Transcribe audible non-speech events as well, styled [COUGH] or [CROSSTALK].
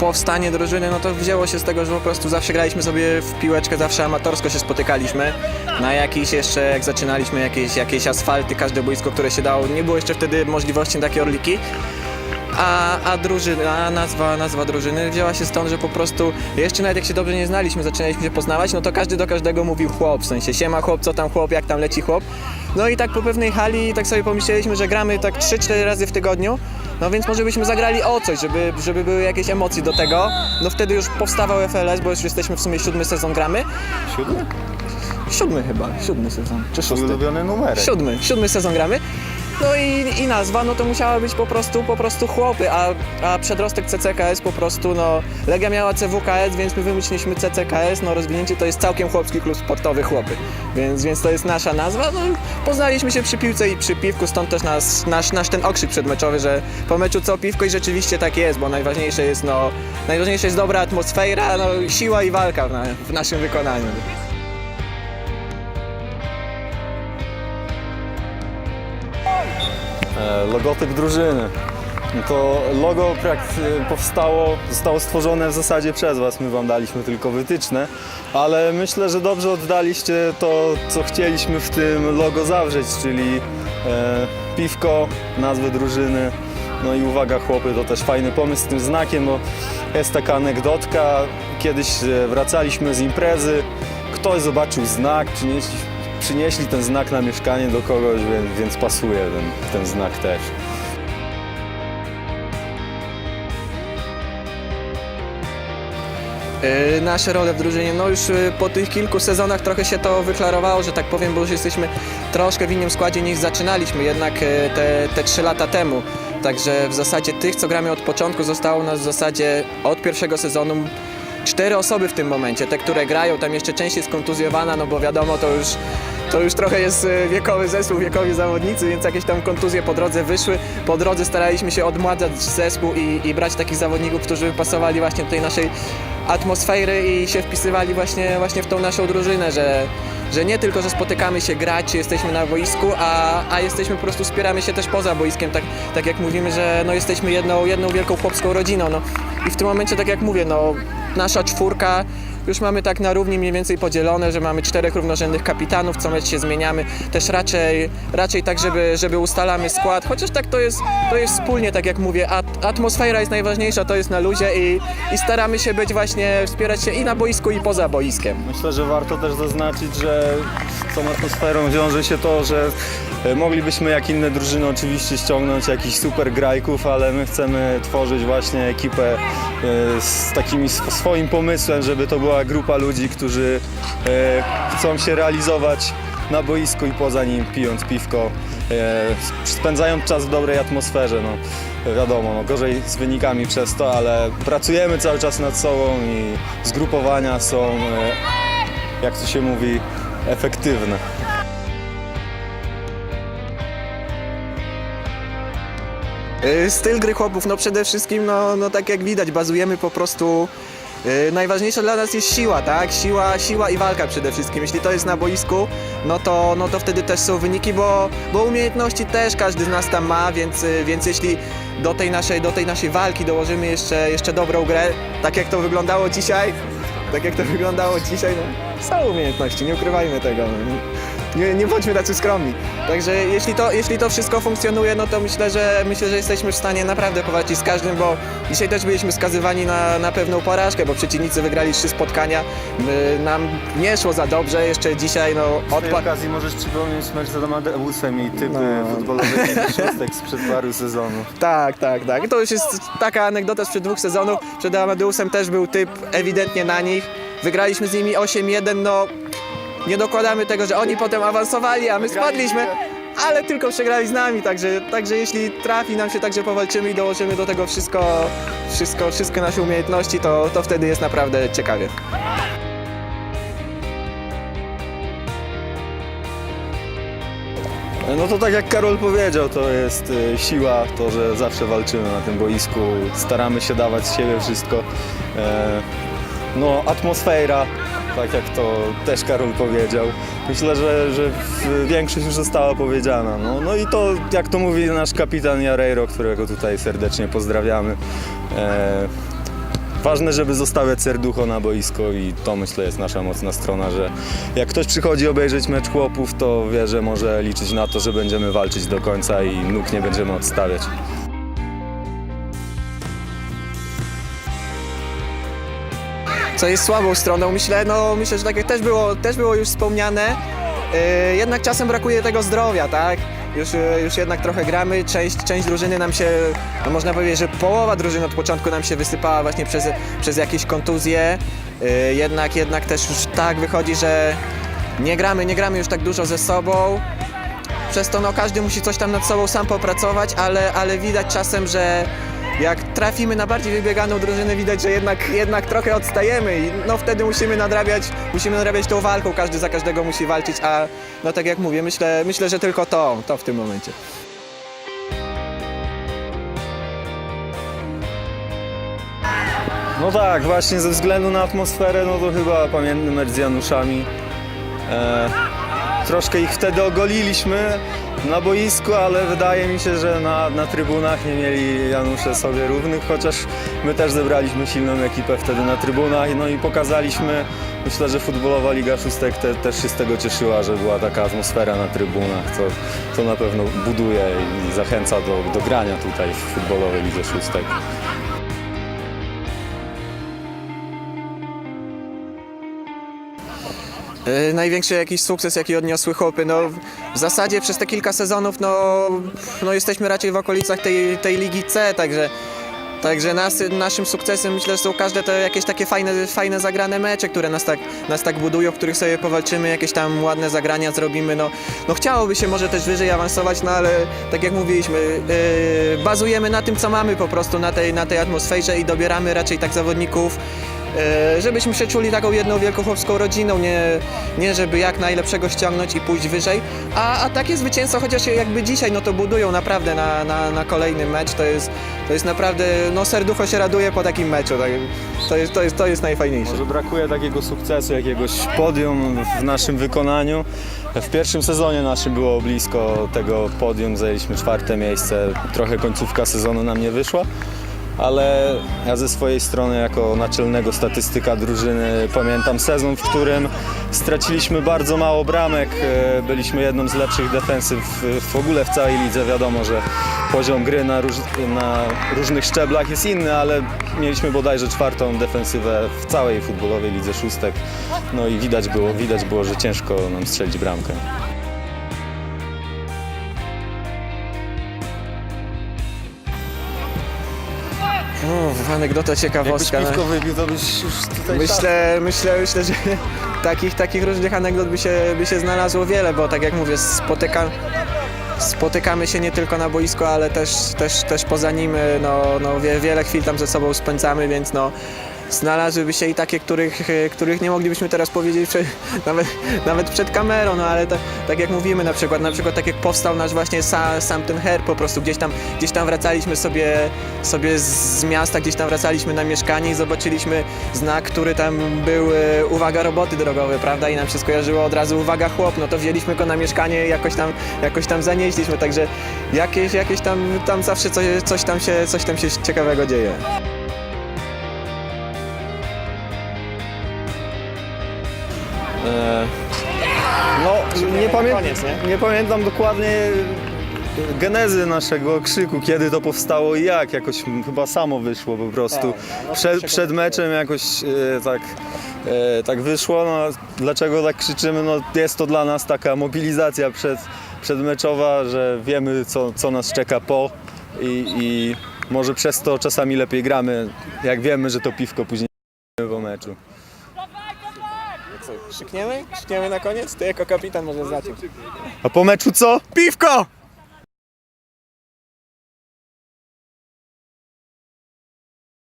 powstanie drużyny, no to wzięło się z tego, że po prostu zawsze graliśmy sobie w piłeczkę, zawsze amatorsko się spotykaliśmy. Na jakiś jeszcze, jak zaczynaliśmy, jakieś, jakieś asfalty, każde boisko, które się dało. Nie było jeszcze wtedy możliwości na takie orliki. A, a drużyna, nazwa, nazwa drużyny wzięła się stąd, że po prostu jeszcze nawet jak się dobrze nie znaliśmy, zaczynaliśmy się poznawać, no to każdy do każdego mówił chłop, w sensie siema chłop, co tam chłop, jak tam leci chłop. No i tak po pewnej hali tak sobie pomyśleliśmy, że gramy tak 3-4 razy w tygodniu, no więc może byśmy zagrali o coś, żeby, żeby były jakieś emocje do tego. No wtedy już powstawał FLS, bo już jesteśmy w sumie siódmy sezon gramy. Siódmy? Siódmy chyba, siódmy sezon, czy szósty. ulubiony numerek. Siódmy, siódmy sezon gramy. No i, i nazwa, no to musiała być po prostu, po prostu chłopy, a, a przedrostek CCKS po prostu, no Legia miała CWKS, więc my wymyśliliśmy CCKS, no rozwinięcie to jest całkiem chłopski klub sportowy chłopy, więc, więc to jest nasza nazwa, no poznaliśmy się przy piłce i przy piwku, stąd też nas, nasz, nasz ten okrzyk przedmeczowy, że po meczu co piwko i rzeczywiście tak jest, bo najważniejsze jest, no, najważniejsze jest dobra atmosfera, no siła i walka w, na, w naszym wykonaniu. Logotyp drużyny. To logo prakt- powstało, zostało stworzone w zasadzie przez Was, my Wam daliśmy tylko wytyczne, ale myślę, że dobrze oddaliście to, co chcieliśmy w tym logo zawrzeć, czyli e, piwko, nazwę drużyny, no i uwaga chłopy, to też fajny pomysł z tym znakiem, bo jest taka anegdotka, kiedyś e, wracaliśmy z imprezy, ktoś zobaczył znak, przynieśli, przynieśli ten znak na mieszkanie do kogoś, więc, więc pasuje ten, ten znak też. Yy, nasze role w drużynie, no już yy, po tych kilku sezonach trochę się to wyklarowało, że tak powiem, bo już jesteśmy troszkę w innym składzie niż zaczynaliśmy jednak yy, te, te 3 lata temu. Także w zasadzie tych, co gramy od początku, zostało nas w zasadzie od pierwszego sezonu cztery osoby w tym momencie. Te, które grają, tam jeszcze część jest kontuzjowana, no bo wiadomo, to już, to już trochę jest yy, wiekowy zespół, wiekowi zawodnicy, więc jakieś tam kontuzje po drodze wyszły. Po drodze staraliśmy się odmładzać zespół i, i brać takich zawodników, którzy pasowali właśnie do tej naszej atmosfery i się wpisywali właśnie, właśnie w tą naszą drużynę, że, że nie tylko, że spotykamy się grać, jesteśmy na boisku, a, a jesteśmy po prostu, wspieramy się też poza boiskiem, tak, tak jak mówimy, że no, jesteśmy jedną, jedną wielką chłopską rodziną. No. I w tym momencie, tak jak mówię, no, nasza czwórka już mamy tak na równi mniej więcej podzielone, że mamy czterech równorzędnych kapitanów, co mecz się zmieniamy. Też raczej, raczej tak, żeby, żeby ustalamy skład, chociaż tak to jest, to jest wspólnie, tak jak mówię, at, atmosfera jest najważniejsza, to jest na luzie i, i staramy się być właśnie, wspierać się i na boisku i poza boiskiem. Myślę, że warto też zaznaczyć, że z tą atmosferą wiąże się to, że e, moglibyśmy jak inne drużyny oczywiście ściągnąć jakichś super grajków, ale my chcemy tworzyć właśnie ekipę e, z takim sw- swoim pomysłem, żeby to była grupa ludzi, którzy e, chcą się realizować na boisku i poza nim pijąc piwko, spędzając czas w dobrej atmosferze. No, wiadomo, no, gorzej z wynikami przez to, ale pracujemy cały czas nad sobą i zgrupowania są, jak to się mówi, efektywne. Y, Styl gry chłopów, no przede wszystkim, no, no tak jak widać, bazujemy po prostu. y, Najważniejsza dla nas jest siła, tak? Siła, siła i walka przede wszystkim. Jeśli to jest na boisku, no to, no to wtedy też są wyniki, bo, bo umiejętności też każdy z nas tam ma, więc, y, więc jeśli do tej naszej, do tej naszej walki dołożymy jeszcze, jeszcze dobrą grę, tak jak to wyglądało dzisiaj, tak jak to wyglądało dzisiaj, no, są umiejętności, nie ukrywajmy tego. No. Nie, nie bądźmy tacy skromni. Także jeśli to, jeśli to wszystko funkcjonuje, no to myślę, że myślę, że jesteśmy w stanie naprawdę powalczyć z każdym, bo dzisiaj też byliśmy skazywani na, na pewną porażkę, bo przeciwnicy wygrali trzy spotkania. My, nam nie szło za dobrze, jeszcze dzisiaj no W tej okazji możesz przypomnieć mecz z Amadeusem i typy No. futbolowych szóstek sprzed paru sezonów. Tak, tak, tak. To już jest taka anegdota sprzed dwóch sezonów. Przed Amadeusem też był typ ewidentnie na nich. Wygraliśmy z nimi 8-1, no nie dokładamy tego, że oni potem awansowali, a my spadliśmy. Ale tylko przegrali z nami, także, także jeśli trafi nam się tak, że powalczymy i dołożymy do tego wszystko, wszystko, wszystkie nasze umiejętności, to, to wtedy jest naprawdę ciekawie. No to tak jak Karol powiedział, to jest e, siła, to, że zawsze walczymy na tym boisku, staramy się dawać z siebie wszystko. E, No, atmosfera, tak jak to też Karol powiedział. Myślę, że, że większość już została powiedziana. No, no i to, jak to mówi nasz kapitan Jarejro, którego tutaj serdecznie pozdrawiamy. E, ważne, żeby zostawiać serducho na boisko i to myślę jest nasza mocna strona, że jak ktoś przychodzi obejrzeć mecz chłopów, to wie, że może liczyć na to, że będziemy walczyć do końca i nóg nie będziemy odstawiać. Co jest słabą stroną. Myślę, no, myślę, że tak jak też było, też było już wspomniane, yy, jednak czasem brakuje tego zdrowia, tak? Już, yy, już jednak trochę gramy, część, część drużyny nam się, no można powiedzieć, że połowa drużyny od początku nam się wysypała właśnie przez, przez jakieś kontuzje. Yy, jednak, jednak też już tak wychodzi, że nie gramy, nie gramy już tak dużo ze sobą. Przez to no, każdy musi coś tam nad sobą sam popracować, ale, ale widać czasem, że jak trafimy na bardziej wybieganą drużynę, widać, że jednak, jednak trochę odstajemy i no wtedy musimy nadrabiać, musimy nadrabiać tą walką, każdy za każdego musi walczyć, a no tak jak mówię, myślę, myślę że tylko to, to w tym momencie. No tak, właśnie ze względu na atmosferę, no to chyba pamiętny mecz z Januszami. E, troszkę ich wtedy ogoliliśmy na boisku, ale wydaje mi się, że na, na trybunach nie mieli Janusze sobie równych, chociaż my też zebraliśmy silną ekipę wtedy na trybunach, no i pokazaliśmy, myślę, że futbolowa Liga Szóstek te, też się z tego cieszyła, że była taka atmosfera na trybunach, co, co na pewno buduje i zachęca do, do grania tutaj w futbolowej Lidze Szóstek. Yy, największy jakiś sukces, jaki odniosły chłopy, no w zasadzie przez te kilka sezonów, no, no jesteśmy raczej w okolicach tej, tej Ligi C, także Także nas, naszym sukcesem myślę, że są każde te jakieś takie fajne, fajne zagrane mecze, które nas tak, nas tak budują, w których sobie powalczymy, jakieś tam ładne zagrania zrobimy. No, no chciałoby się może też wyżej awansować, no ale tak jak mówiliśmy, yy, bazujemy na tym, co mamy po prostu, na tej, na tej atmosferze i dobieramy raczej tak zawodników, żebyśmy się czuli taką jedną wielką chłopską rodziną, nie, nie żeby jak najlepszego ściągnąć i pójść wyżej, a, a takie zwycięstwo, chociaż jakby dzisiaj, no to budują naprawdę na, na, na kolejny mecz, to jest, to jest naprawdę, no serducho się raduje po takim meczu, tak, to, jest, to, jest, to jest najfajniejsze. Może brakuje takiego sukcesu, jakiegoś podium w naszym wykonaniu. W pierwszym sezonie naszym było blisko tego podium, zajęliśmy czwarte miejsce. Trochę końcówka sezonu nam nie wyszła, ale ja ze swojej strony jako naczelnego statystyka drużyny pamiętam sezon, w którym straciliśmy bardzo mało bramek. E, Byliśmy jedną z lepszych defensyw w ogóle w całej lidze. Wiadomo, że poziom gry na, róż, na różnych szczeblach jest inny, ale mieliśmy bodajże czwartą defensywę w całej futbolowej lidze szóstek. No i widać było, widać było, że ciężko nam strzelić bramkę. Uff, anegdota ciekawostka. no. wypił, to byś już tutaj Myślę, myślę, myślę, że [LAUGHS] takich, takich różnych anegdot by się, by się znalazło wiele, bo tak jak mówię, spotyka, spotykamy się nie tylko na boisku, ale też, też, też poza nim, no, no wie, wiele chwil tam ze sobą spędzamy, więc no znalazłyby się i takie, których, e, których nie moglibyśmy teraz powiedzieć przed, [LAUGHS] nawet, nawet przed kamerą, no ale tak, jak mówimy na przykład, na przykład tak jak powstał nasz właśnie sa, sam ten herb po prostu, gdzieś tam, gdzieś tam wracaliśmy sobie, sobie z miasta, gdzieś tam wracaliśmy na mieszkanie i zobaczyliśmy znak, który tam był, e, uwaga, roboty drogowe, prawda, i nam się skojarzyło od razu uwaga, chłop, no to wzięliśmy go na mieszkanie jakoś tam, jakoś tam zanieśliśmy, także jakieś, jakieś tam, tam zawsze coś, coś, tam się, coś tam się ciekawego dzieje. No, nie, pamię koniec, nie? nie pamiętam dokładnie genezy naszego krzyku, kiedy to powstało i jak. Jakoś chyba samo wyszło po prostu. no, Przed, przed meczem jakoś e, tak, e, tak wyszło. No, dlaczego tak krzyczymy? No, jest to dla nas taka mobilizacja przed, przedmeczowa, że wiemy co, co nas czeka po i, i może przez to czasami lepiej gramy, jak wiemy, że to piwko później po meczu. Krzykniemy? Krzykniemy na koniec? Ty jako kapitan może zacząć. A po meczu co? Piwko!